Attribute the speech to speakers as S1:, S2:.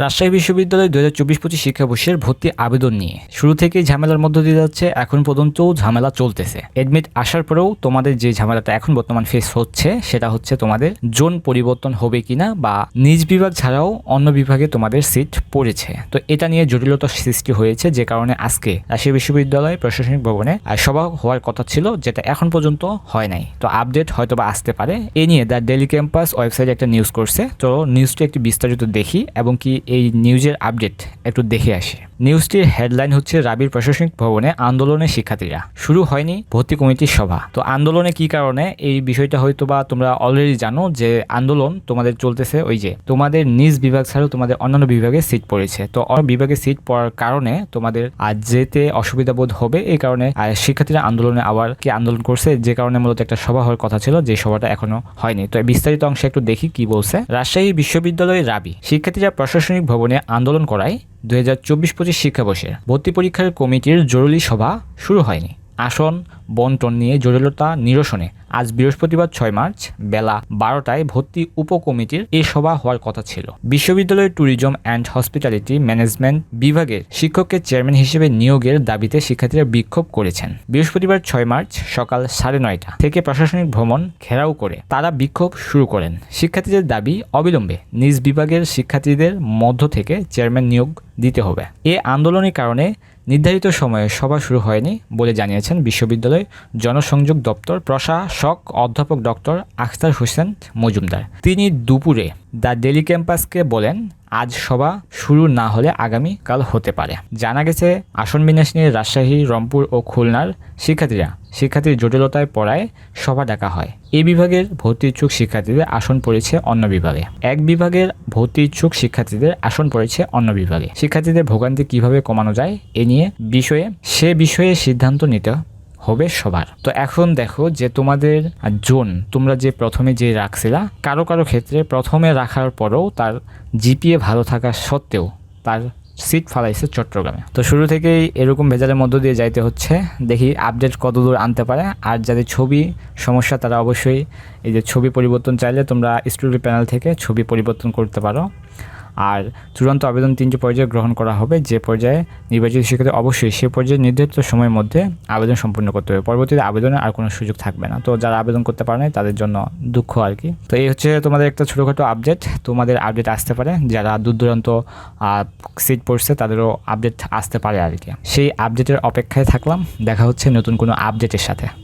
S1: রাজশাহী বিশ্ববিদ্যালয় দু হাজার চব্বিশ পঁচিশ শিক্ষাবর্ষের ভর্তি আবেদন নিয়ে শুরু থেকেই ঝামেলার মধ্য দিয়ে যাচ্ছে, এখন পর্যন্ত ঝামেলা চলতেছে। এডমিট আসার পরেও তোমাদের যে ঝামেলাটা এখন বর্তমান ফেস হচ্ছে, সেটা হচ্ছে তোমাদের জোন পরিবর্তন হবে কিনা বা নিজ বিভাগ ছাড়াও অন্য বিভাগে তোমাদের সিট পড়েছে। তো এটা নিয়ে জটিলতা সৃষ্টি হয়েছে, যে কারণে আজকে রাজশাহী বিশ্ববিদ্যালয় প্রশাসনিক ভবনে সভা হওয়ার কথা ছিল, যেটা এখন পর্যন্ত হয় নাই। তো আপডেট হয়তো বা আসতে পারে। এ নিয়ে দ্য ডেলি ক্যাম্পাস ওয়েবসাইটে একটা নিউজ করছে। তো নিউজটি একটু বিস্তারিত দেখি এবং কি এই নিউজের আপডেট একটু দেখে আসি। নিউজটির হেডলাইন হচ্ছে রাবির প্রশাসনিক ভবনে আন্দোলনের শিক্ষার্থীরা। শুরু হয়নি ভর্তি কমিটির সভা। তো আন্দোলনে কি কারণে? এই বিষয়টা হয়তো বা তোমরা অলরেডি জানো যে আন্দোলন তোমাদের চলতেছে ওই যে তোমাদের নিজ বিভাগ ছাড়াও তোমাদের অন্যান্য বিভাগে সিট পড়েছে। তো অন্য বিভাগে সিট পড়ার কারণে তোমাদের আর যেতে অসুবিধা বোধ হবে, এই কারণে শিক্ষার্থীরা আন্দোলনে আবার কি আন্দোলন করছে, যে কারণে মূলত একটা সভা হওয়ার কথা ছিল, যে সভাটা এখনও হয়নি। তো বিস্তারিত অংশে একটু দেখি কি বলছে। রাজশাহী বিশ্ববিদ্যালয়ের রাবি। শিক্ষার্থীরা প্রশাসনিক ভবনে আন্দোলন করায় দু হাজার চব্বিশ পঁচিশ শিক্ষাবর্ষের ভর্তি পরীক্ষার কমিটির জরুরি সভা শুরু হয়নি। আসন, বন্টন নিয়ে জটিলতা নিরসনে। আজ বৃহস্পতিবার ছয় মার্চ, বেলা বারোটায় ভর্তি উপকমিটির এ সভা হওয়ার কথা ছিল। বিশ্ববিদ্যালয়ের ট্যুরিজম অ্যান্ড হসপিটালিটি ম্যানেজমেন্ট বিভাগের শিক্ষককে চেয়ারম্যান হিসেবে নিয়োগের দাবিতে শিক্ষার্থীরা বিক্ষোভ করেছেন। বৃহস্পতিবার ছয় মার্চ, সকাল সাড়ে নয়টা থেকে প্রশাসনিক ভ্রমণ ঘেরাও করে তারা বিক্ষোভ শুরু করেন। শিক্ষার্থীদের দাবি অবিলম্বে নিজ বিভাগের শিক্ষার্থীদের মধ্য থেকে চেয়ারম্যান নিয়োগ দিতে হবে। এ আন্দোলনের কারণে নির্ধারিত সময়ে সভা শুরু হয়নি বলে জানিয়েছেন বিশ্ববিদ্যালয় জনসংযোগ দপ্তর প্রশাসক অধ্যাপক ডক্টর আখতার হোসেন মজুমদার। তিনি দুপুরে দ্য ডেলি ক্যাম্পাসকে বলেন আজ সভা শুরু না হলে আগামী কাল হতে পারে। জানা গেছে, আসন বিন্যাস নিয়ে রাজশাহী, রংপুর ও খুলনার শিক্ষার্থীরা শিক্ষার্থীর জটিলতায় পড়ায় সভা ডাকা হয়। এই বিভাগের ভর্তি ইচ্ছুক শিক্ষার্থীদের আসন পড়েছে অন্য বিভাগে। এক বিভাগের ভর্তি ইচ্ছুক শিক্ষার্থীদের আসন পড়েছে অন্য বিভাগে। শিক্ষার্থীদের ভোগান্তি কীভাবে কমানো যায়, এ নিয়ে বিষয়ে, সে বিষয়ে সিদ্ধান্ত নিতে হবে সবার। তো এখন দেখো যে তোমাদের জোন, তোমরা যে প্রথমে যে রাখছিলা, কারও কারও ক্ষেত্রে প্রথমে রাখার পরেও তার জিপিএ ভালো থাকা সত্ত্বেও তার সিট ফালাইছে চট্টগ্রামে। তো শুরু থেকেই এরকম ভেজালের মধ্য দিয়ে যাইতে হচ্ছে, দেখি আপডেট কতদূর আনতে পারে, আর যাদের ছবি সমস্যা তারা অবশ্যই এই যে ছবি পরিবর্তন চাইলে তোমরা স্টুডিও প্যানেল থেকে ছবি পরিবর্তন করতে পারো। আর চূড়ান্ত আবেদন তিনটি পর্যায়ে গ্রহণ করা হবে। যে পর্যায়ে নির্বাচিত শিক্ষার্থী অবশ্যই সে পর্যায়ে নির্ধারিত সময়ের মধ্যে আবেদন সম্পূর্ণ করতে হবে। পরবর্তীতে আবেদনের আর কোনো সুযোগ থাকবে না। তো যারা আবেদন করতে পারে নাই, তাদের জন্য দুঃখ আর কি। তো এই হচ্ছে তোমাদের একটা ছোটোখাটো আপডেট তোমাদের আপডেট আসতে পারে। যারা দূর দূরান্ত সিট পড়ছে, তাদেরও আপডেট আসতে পারে আর কি। সেই আপডেটের অপেক্ষায় থাকলাম। দেখা হচ্ছে নতুন কোনো আপডেটের সাথে।